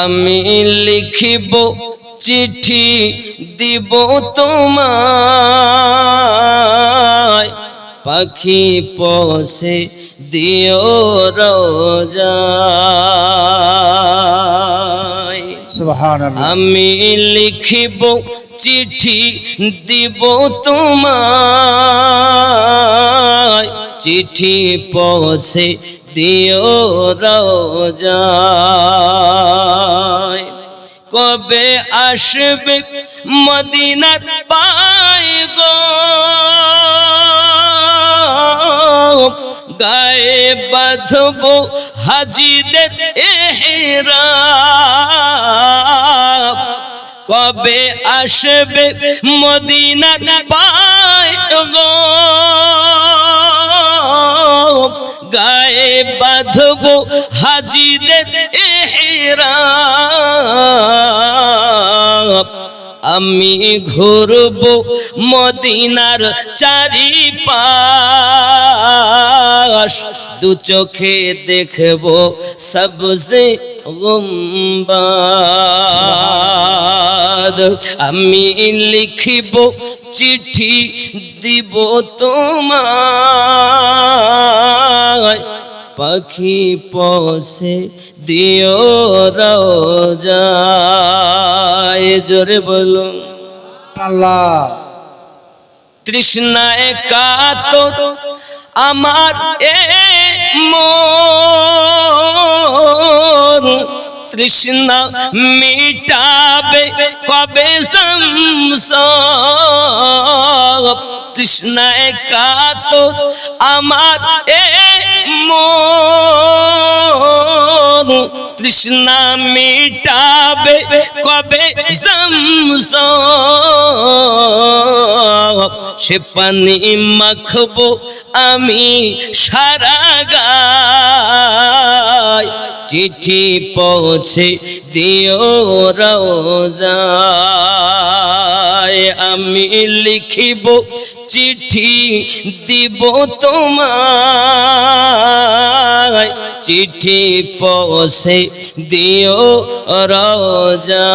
আমি লিখিব চিঠি দিব তোমায়। পাখি পশে দিও সুবহানাল্লাহ। আমি লিখিব চিঠি দিব তোমায়। চিঠি পৌঁছে দিও রোজায় কবে আসবে মদিনার পাই গো? গায়ে বাঁধব হাজিদের কবে আসবে মদিনার পায় গো? বাঁধব হাজিদের এহরাম। আমি ঘুরব মদিনার চারি পাশ দু চোখে দেখব সবসে গুম্বাদ। আমি লিখিব চিঠি দিব তোমায়। পাখি পশে দিও রোজায় জোরে বলুন। আল্লাহ। তৃষ্ণায় কাতর আমার এ মন। তৃষ্ণা মিটাবে কবে সংসব তৃষ্ণায় কাতর আমার এ তৃষ্ণা মিটাবে কবে সংসব সে পানি মাখবো আমি সারা চিঠি পৌঁছে দিও রোজায় আমি লিখিব চিঠি দিব তোমায়। চিঠি পৌঁছে দিও রোজায়